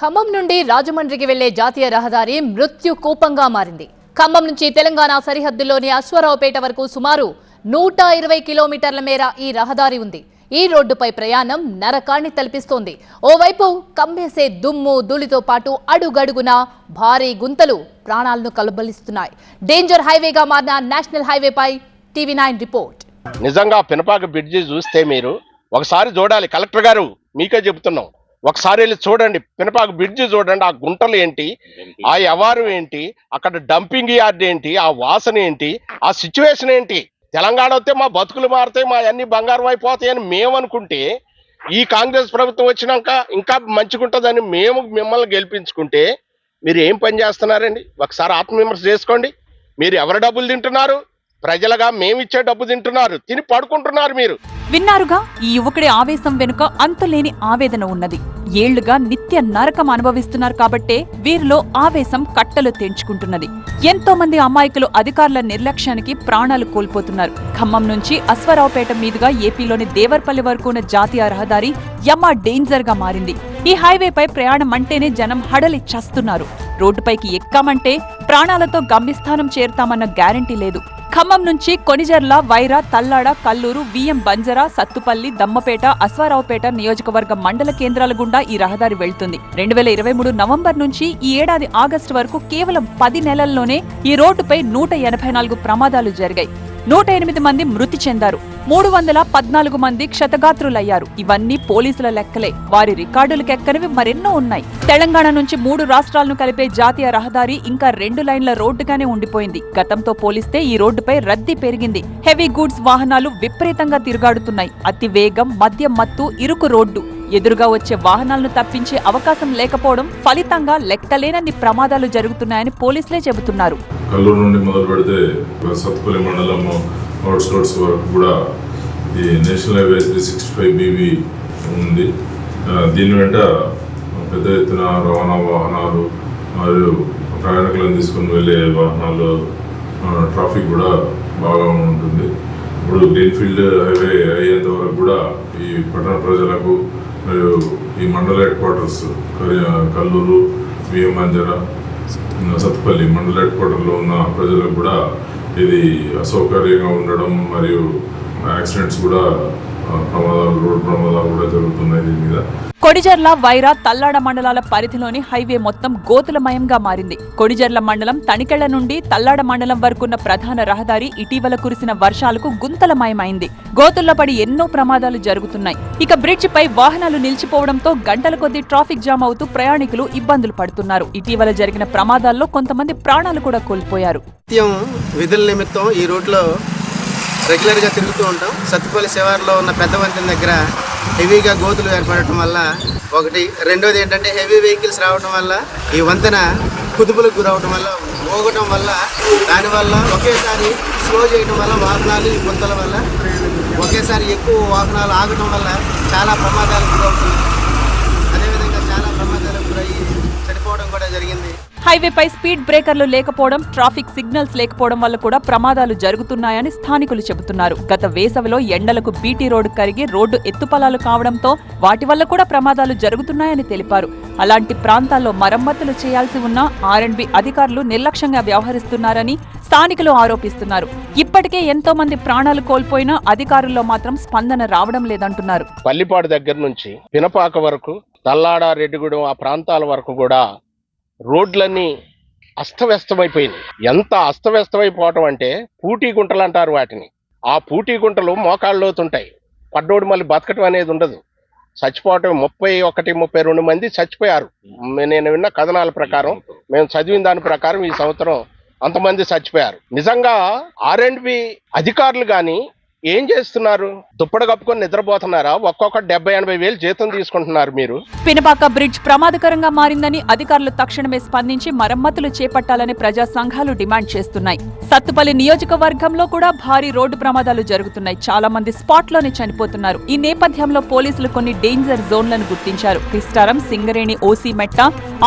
ఖమ్మం నుండి రాజమండ్రికి వెళ్ళే జాతీయ రహదారి మృత్యు కూపంగా మారింది. ఖమ్మం నుంచి తెలంగాణ సరిహద్దులోని అశ్వరావుపేట వరకు సుమారు నూట ఇరవై కిలోమీటర్ల మేర ఈ రహదారి ఉంది. ఈ రోడ్డుపై ప్రయాణం నరకాన్ని తలపిస్తోంది. ఓవైపు కమ్మేసే దుమ్ము ధూళితో పాటు అడుగడుగున భారీ గుంతలు ప్రాణాలను కలబలిస్తున్నాయి. డేంజర్ హైవేగా మారిన నేషనల్ హైవేపై టీవీ నైన్ రిపోర్ట్. నిజంగా పినపాక బ్రిడ్జి చూస్తే మీరు ఒకసారి చూడాలి. కలెక్టర్ గారు మీకే చెబుతున్నాం ఒకసారి వెళ్ళి చూడండి. పినపాక బ్రిడ్జి చూడండి. ఆ గుంటలు ఏంటి? ఆ వ్యవహారం ఏంటి? అక్కడ డంపింగ్ యార్డ్ ఏంటి? ఆ వాసన ఏంటి? ఆ సిచ్యువేషన్ ఏంటి? తెలంగాణ వస్తే మా బతుకులు మారుతాయి మా అన్ని బంగారం అయిపోతాయని మేము అనుకుంటే ఈ కాంగ్రెస్ ప్రభుత్వం వచ్చినాక ఇంకా మంచిగుంటుందని మేము మిమ్మల్ని గెలిపించుకుంటే మీరు ఏం పని చేస్తున్నారండి? ఒకసారి ఆత్మవిమర్శ చేసుకోండి. మీరు ఎవరి డబ్బులు తింటున్నారు? ప్రజలుగా మేమిచ్చే డబ్బు తింటున్నారు. తిని పడుకుంటున్నారు మీరు. విన్నారుగా ఈ యువకుడి ఆవేశం వెనుక అంతులేని ఆవేదన ఉన్నది. ఏళ్ళుగా నిత్య నరకం అనుభవిస్తున్నారు కాబట్టే వీరిలో ఆవేశం కట్టలు తెంచుకుంటున్నది. ఎంతో మంది అమాయకులు అధికారుల నిర్లక్ష్యానికి ప్రాణాలు కోల్పోతున్నారు. ఖమ్మం నుంచి అశ్వరావుపేట మీదుగా ఏపీలోని దేవర్పల్లి వరకు ఉన్న జాతీయ రహదారి యమా డేంజర్గా మారింది. ఈ హైవేపై ప్రయాణం అంటేనే జనం హడలి చస్తున్నారు. రోడ్డుపైకి ఎక్కామంటే ప్రాణాలతో గమ్యస్థానం చేరుతామన్న గ్యారంటీ లేదు. ఖమ్మం నుంచి కొనిజర్ల వైరా తల్లాడ కల్లూరు విఎం బంజరా సత్తుపల్లి దమ్మపేట అశ్వారావుపేట నియోజకవర్గ మండల కేంద్రాల గుండా ఈ రహదారి వెళ్తుంది. రెండు వేల ఇరవై మూడు నవంబర్ నుంచి ఈ ఏడాది ఆగస్టు వరకు కేవలం పది నెలల్లోనే ఈ రోడ్డుపై నూట ఎనభై నాలుగు ప్రమాదాలు జరిగాయి. నూట ఎనిమిది మంది మృతి చెందారు. మూడు వందల పద్నాలుగు మంది క్షతగాత్రులయ్యారు. ఇవన్నీ పోలీసుల లెక్కలే. వారి రికార్డులకెక్కనివి మరెన్నో ఉన్నాయి. తెలంగాణ నుంచి మూడు రాష్ట్రాలను కలిపే జాతీయ రహదారి ఇంకా రెండు లైన్ల రోడ్డుగానే ఉండిపోయింది. గతంతో పోలిస్తే ఈ రోడ్డుపై రద్దీ పెరిగింది. హెవీ గూడ్స్ వాహనాలు విపరీతంగా తిరుగాడుతున్నాయి. అతి వేగం మద్యం మత్తు ఇరుకు రోడ్డు. ఎదురుగా వచ్చే వాహనాలను తప్పించే అవకాశం లేకపోవడం ఫలితంగా లెక్కలేనన్ని ప్రమాదాలు జరుగుతున్నాయని పోలీసులే చెబుతున్నారు. కల్లూరు నుండి మొదలు పెడితే సత్తుపల్లి మండలం అవుట్స్కర్ట్స్ వరకు కూడా ఈ national highway three sixty five BB ఉంది. దీని వెంట పెద్ద ఎత్తున రవాణా వాహనాలు మరియు ప్రయాణికులను తీసుకుని వెళ్ళే వాహనాలు ట్రాఫిక్ కూడా బాగా ఉంటుంది. ఇప్పుడు గ్రీన్ఫీల్డ్ హైవే అయ్యేంత వరకు కూడా ఈ పట్టణ ప్రజలకు మరియు ఈ మండల head quarters Kalluru VM Manjara Sathupalli మండల హెడ్ క్వార్టర్లో ఉన్న ప్రజలకు కూడా ఇది అసౌకర్యంగా ఉండడం మరియు యాక్సిడెంట్స్ కూడా ప్రమాదాలు రోడ్ ప్రమాదాలు కూడా జరుగుతున్నాయి దీని మీద. కొడిజర్ల వైరా తల్లాడ మండలాల పరిధిలోని హైవే మొత్తం గోతులమయంగా మారింది. కొడిజర్ల మండలం తణికెళ్ళ నుండి తల్లాడ మండలం వరకున్న ప్రధాన రహదారి ఇటీవల కురిసిన వర్షాలకు గుంతలమయమైంది. గోతుల్లో పడి ఎన్నో ప్రమాదాలు జరుగుతున్నాయి. ఇక బ్రిడ్జ్ పై వాహనాలు నిలిచిపోవడంతో గంటల కొద్దీ ట్రాఫిక్ జామ్ అవుతూ ప్రయాణికులు ఇబ్బందులు పడుతున్నారు. ఇటీవల జరిగిన ప్రమాదాల్లో కొంతమంది ప్రాణాలు కూడా కోల్పోయారు. విధుల నిమిత్తం ఈ రూట్లో రెగ్యులర్గా తిరుగుతూ ఉంటాం. సత్తుపల్లి శివార్లో ఉన్న పెద్ద వంతెన దగ్గర హెవీగా గోతులు ఏర్పడటం వల్ల ఒకటి రెండోది ఏంటంటే హెవీ వెహికల్స్ రావడం వల్ల ఈ వంతెన కుదుపులకు గురవడం వల్ల పోగటం వల్ల దానివల్ల ఒకేసారి స్లో చేయడం వల్ల వాహనాలు ఈ గుంతల వల్ల ఒకేసారి ఎక్కువ వాహనాలు ఆగటం వల్ల చాలా ప్రమాదాలు గురవుతుంది హైవేపై స్పీడ్ బ్రేకర్లు లేకపోవడం ట్రాఫిక్ సిగ్నల్స్ లేకపోవడం వల్ల కూడా ప్రమాదాలు జరుగుతున్నాయని స్థానికులు చెబుతున్నారు. గత వేసవిలో ఎండలకు బీటీ రోడ్డు కరిగి రోడ్డు ఎత్తుపలాలు కావడంతో వాటి వల్ల కూడా ప్రమాదాలు జరుగుతున్నాయని తెలిపారు. అలాంటి ప్రాంతాల్లో మరమ్మతులు చేయాల్సి ఉన్న ఆర్ఎండ్బి అధికారులు నిర్లక్ష్యంగా వ్యవహరిస్తున్నారని స్థానికులు ఆరోపిస్తున్నారు. ఇప్పటికే ఎంతో మంది ప్రాణాలు కోల్పోయినా అధికారుల్లో మాత్రం స్పందన రావడం లేదంటున్నారు. పల్లిపాడు దగ్గర నుంచి పినపాక వరకు తల్లాడ రెడ్డిగూడెం ఆ ప్రాంతాల వరకు కూడా రోడ్లన్నీ అస్తవ్యస్తమైపోయినాయి. ఎంత అస్తవ్యస్తమైపోవటం అంటే పూటీ గుంటలు అంటారు వాటిని. ఆ పూటీ గుంటలు మోకాళ్ళలోతుంటాయి పడ్డోడు మళ్ళీ బతకటం అనేది ఉండదు. చచ్చిపోవటం ముప్పై ఒకటి ముప్పై రెండు మంది చచ్చిపోయారు. నేను విన్న కథనాల ప్రకారం మేము చదివిన దాని ప్రకారం ఈ సంవత్సరం అంతమంది చచ్చిపోయారు. నిజంగా ఆర్ అండ్ బి అధికారులు కానీ ఏం చేస్తున్నారు? దుప్పడ కప్పుకొని నిద్రపోతున్నారా? ఒక్కొక్క డెబ్బై ఎనభై వేలు జీతం తీసుకుంటున్నారు మీరు. పినపాక బ్రిడ్జ్ ప్రమాదకరంగా మారిందని అధికారులు తక్షణమే స్పందించి మరమ్మతులు చేపట్టాలని ప్రజా సంఘాలు డిమాండ్ చేస్తున్నాయి. సత్తుపల్లి నియోజకవర్గంలో కూడా భారీ రోడ్డు ప్రమాదాలు జరుగుతున్నాయి. చాలా మంది స్పాట్లోనే చనిపోతున్నారు. ఈ నేపథ్యంలో పోలీసులు కొన్ని డేంజర్ జోన్లను గుర్తించారు. క్రిస్టారం సింగరేణి ఓసీ మెట్ట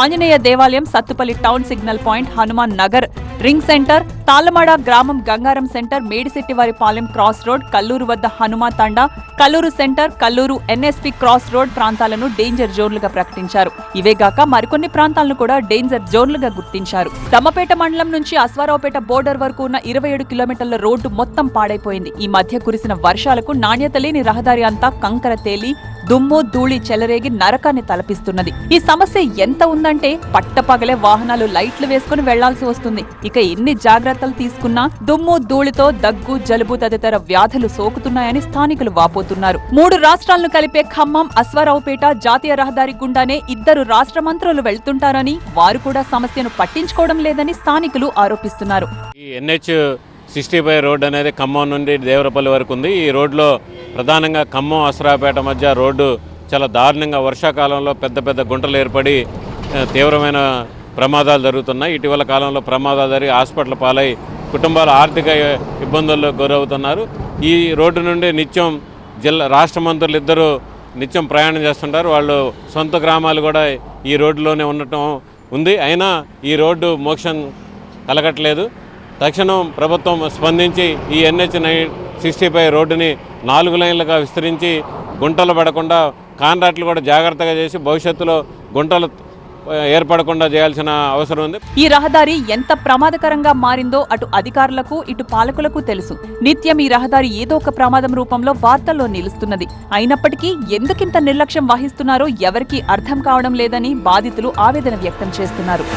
ఆంజనేయ దేవాలయం Sathupalli town signal point Hanuman Nagar ring centre Tallamada గ్రామం Gangaram centre Medisettivaripalem cross road Kalluru వద్ద Hanuma Thanda Kalluru centre Kalluru NSP cross road ప్రాంతాలను డేంజర్ జోన్లుగా ప్రకటించారు. ఇవేగాక మరికొన్ని ప్రాంతాలను కూడా డేంజర్ జోన్లుగా గుర్తించారు. దమ్మపేట మండలం నుంచి అశ్వారావుపేట బోర్డర్ వరకు ఉన్న ఇరవై ఏడు కిలోమీటర్ల రోడ్డు మొత్తం పాడైపోయింది. ఈ మధ్య కురిసిన వర్షాలకు నాణ్యత లేని రహదారి అంతా కంకర తేలి దుమ్ము ధూళి చెలరేగి నరకాన్ని తలపిస్తున్నది. ఈ సమస్య ఎంత ఉందంటే పట్టపగలే వాహనాలు లైట్లు వేసుకుని వెళ్ళాల్సి వస్తుంది. ఇక ఎన్ని జాగ్రత్తలు తీసుకున్నా దుమ్ము ధూళితో దగ్గు జలుబు తదితర వ్యాధులు సోకుతున్నాయని స్థానికులు వాపోతున్నారు. మూడు రాష్ట్రాలను కలిపే ఖమ్మం అశ్వారావుపేట జాతీయ రహదారి గుండానే ఇద్దరు రాష్ట్ర మంత్రులు వెళ్తుంటారని వారు కూడా సమస్యను పట్టించుకోవడం లేదని స్థానికులు ఆరోపిస్తున్నారు. ఎన్హెచ్ సిక్స్టీ ఫైవ్ రోడ్ అనేది ఖమ్మం నుండి దేవరపల్లి వరకు ఉంది. ఈ రోడ్లో ప్రధానంగా ఖమ్మం అసరాపేట మధ్య రోడ్డు చాలా దారుణంగా వర్షాకాలంలో పెద్ద పెద్ద గుంటలు ఏర్పడి తీవ్రమైన ప్రమాదాలు జరుగుతున్నాయి. ఇటీవల కాలంలో ప్రమాదాలు జరిగి హాస్పిటల్ పాలై కుటుంబాలు ఆర్థిక ఇబ్బందుల్లో గురవుతున్నారు. ఈ రోడ్డు నుండి నిత్యం జిల్లా రాష్ట్ర మంత్రులు ఇద్దరు నిత్యం ప్రయాణం చేస్తుంటారు. వాళ్ళు సొంత గ్రామాలు కూడా ఈ రోడ్డులోనే ఉండటం ఉంది. అయినా ఈ రోడ్డు మోక్షం కలగట్లేదు. తక్షణం ప్రభుత్వం స్పందించి ఈ ఎన్హెచ్ నైన్ సిక్స్టీ ఫైవ్ రోడ్డుని నాలుగు లైన్లుగా విస్తరించి గుంటలు పడకుండా కాంట్రాక్టులు కూడా జాగ్రత్తగా చేసి భవిష్యత్తులో గుంటలు ఏర్పడకుండా చేయాల్సిన అవసరం ఉంది. ఈ రహదారి ఎంత ప్రమాదకరంగా మారిందో అటు అధికారులకు ఇటు పాలకులకు తెలుసు. నిత్యం ఈ రహదారి ఏదో ఒక ప్రమాదం రూపంలో వార్తల్లో నిలుస్తున్నది. అయినప్పటికీ ఎందుకింత నిర్లక్ష్యం వహిస్తున్నారో ఎవరికీ అర్థం కావడం లేదని బాధితులు ఆవేదన వ్యక్తం చేస్తున్నారు.